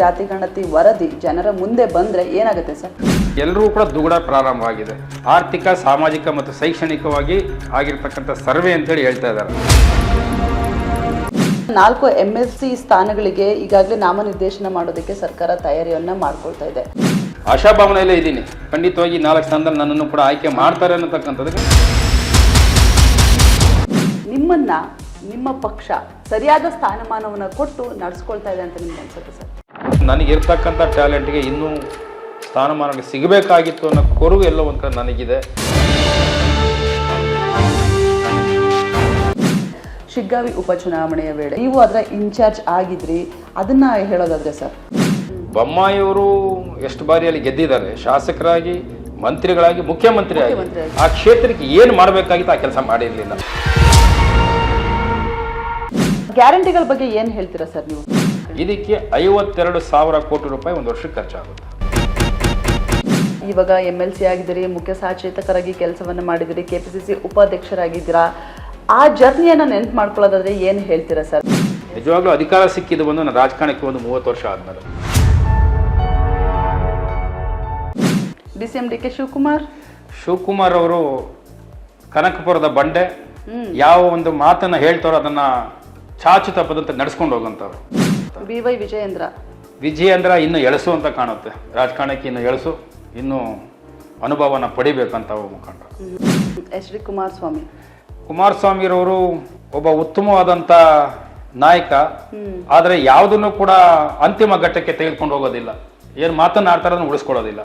ಜಾತಿ ಗಣತಿ ವರದಿ ಜನರ ಮುಂದೆ ಬಂದ್ರೆ ಏನಾಗುತ್ತೆ ಸರ್? ಎಲ್ಲರೂ ಕೂಡ ದುಗುಡ ಪ್ರಾರಂಭವಾಗಿದೆ. ಆರ್ಥಿಕ ಸಾಮಾಜಿಕ ಮತ್ತು ಶೈಕ್ಷಣಿಕವಾಗಿ ಆಗಿರ್ತಕ್ಕಂಥ ಸರ್ವೆ ಅಂತ ಹೇಳಿ ಹೇಳ್ತಾ ಇದ್ದಾರೆ. ನಾಲ್ಕು ಎಂ ಎಸ್ ಸಿ ಸ್ಥಾನಗಳಿಗೆ ಈಗಾಗಲೇ ನಾಮನಿರ್ದೇಶನ ಮಾಡೋದಕ್ಕೆ ಸರ್ಕಾರ ತಯಾರಿಯನ್ನ ಮಾಡ್ಕೊಳ್ತಾ ಇದೆ. ಆಶಾಭಾವನೆಯಲ್ಲೇ ಇದ್ದೀನಿ. ಖಂಡಿತವಾಗಿ ನಾಲ್ಕು ಸ್ಥಾನದಲ್ಲಿ ನನ್ನನ್ನು ಕೂಡ ಆಯ್ಕೆ ಮಾಡ್ತಾರೆ ಅನ್ನತಕ್ಕಂಥದ್ದು ನಿಮ್ಮನ್ನ ನಿಮ್ಮ ಪಕ್ಷ ಸರಿಯಾದ ಸ್ಥಾನಮಾನವನ್ನು ಕೊಟ್ಟು ನಡೆಸ್ಕೊಳ್ತಾ ಇದೆ ಅಂತ ನಿಮ್ಗೆ ಅನ್ಸುತ್ತೆ ಸರ್? ನನಗಿರ್ತಕ್ಕಂಥ ಟ್ಯಾಲೆಂಟ್ಗೆ ಇನ್ನೂ ಸ್ಥಾನಮಾನ ಸಿಗಬೇಕಾಗಿತ್ತು ಅನ್ನೋ ಕೊರಗು ಎಲ್ಲ ಒಂದು ಕಡೆ ನನಗಿದೆ. ಶಿಗ್ಗಾವಿ ಉಪಚುನಾವಣೆಯ ವೇಳೆ ನೀವು ಅದರ ಇನ್ಚಾರ್ಜ್ ಆಗಿದ್ರಿ. ಅದನ್ನ ಹೇಳೋದಾದ್ರೆ ಸರ್. ಬೊಮ್ಮಾಯಿಯವರು ಎಷ್ಟು ಬಾರಿ ಅಲ್ಲಿ ಗೆದ್ದಿದ್ದಾರೆ? ಶಾಸಕರಾಗಿ ಮಂತ್ರಿಗಳಾಗಿ ಮುಖ್ಯಮಂತ್ರಿ ಆಗಿ ಆ ಕ್ಷೇತ್ರಕ್ಕೆ ಏನು ಮಾಡಬೇಕಾಗಿತ್ತು ಆ ಕೆಲಸ ಮಾಡಿರಲಿಲ್ಲ. ಗ್ಯಾರಂಟಿಗಳ ಬಗ್ಗೆ ಏನು ಹೇಳ್ತೀರಾ ಸರ್ ನೀವು? ಇದಕ್ಕೆ ಐವತ್ತೆರಡು ಸಾವಿರ ಕೋಟಿ ರೂಪಾಯಿ ಒಂದು ವರ್ಷಕ್ಕೆ ಖರ್ಚಾಗುತ್ತೆ. ಇವಾಗ ಎಂ ಎಲ್ ಸಿ ಆಗಿದ್ದೀರಿ ಮುಖ್ಯ ಸಚೇತಕರಾಗಿ ಕೆಲಸವನ್ನು ಮಾಡಿದಿರಿ ಕೆ ಪಿ ಸಿ ಸಿ ಉಪಾಧ್ಯಕ್ಷರಾಗಿದ್ದೀರಾ ಆ ಜರ್ನಿಯನ್ನು ನೆನ್ಪು ಮಾಡ್ಕೊಳ್ಳೋದಾದ್ರೆ ಏನು ಹೇಳ್ತೀರಾ ಸರ್? ನಿಜವಾಗ್ಲೂ ಅಧಿಕಾರ ಸಿಕ್ಕಿದ್ದು ಬಂದು ನನ್ನ ರಾಜಕಾರಣಕ್ಕೆ ಒಂದು ಮೂವತ್ತು ವರ್ಷ ಆದ್ಮೇಲೆ. D C M D K Shivakumar? Shivakumar ಅವರು ಕನಕಪುರದ ಬಂಡೆ ಯಾವ ಒಂದು ಮಾತನ್ನು ಹೇಳ್ತಾರೋ ಅದನ್ನು ಚಾಚು ತಪ್ಪದಂತೆ ನಡೆಸ್ಕೊಂಡು ಹೋಗಂತವ್ರು. B Y Vijayendra. ವಿಜಯೇಂದ್ರ ಇನ್ನು ಎಳಸು ಅಂತ ಕಾಣುತ್ತೆ. ರಾಜಕಾರಣಕ್ಕೆ ಇನ್ನು ಎಳಸು ಇನ್ನು ಅನುಭವನ ಪಡಿಬೇಕಂತ ಮುಖಂಡ. H D Kumaraswamy. ಕುಮಾರಸ್ವಾಮಿರವರು ಒಬ್ಬ ಉತ್ತಮವಾದಂಥ ನಾಯಕ. ಆದರೆ ಯಾವುದನ್ನು ಕೂಡ ಅಂತಿಮ ಘಟ್ಟಕ್ಕೆ ತೆಗೆದುಕೊಂಡು ಹೋಗೋದಿಲ್ಲ. ಏನು ಮಾತನ್ನ ಆಡ್ತಾರ ಉಳಿಸ್ಕೊಳ್ಳೋದಿಲ್ಲ.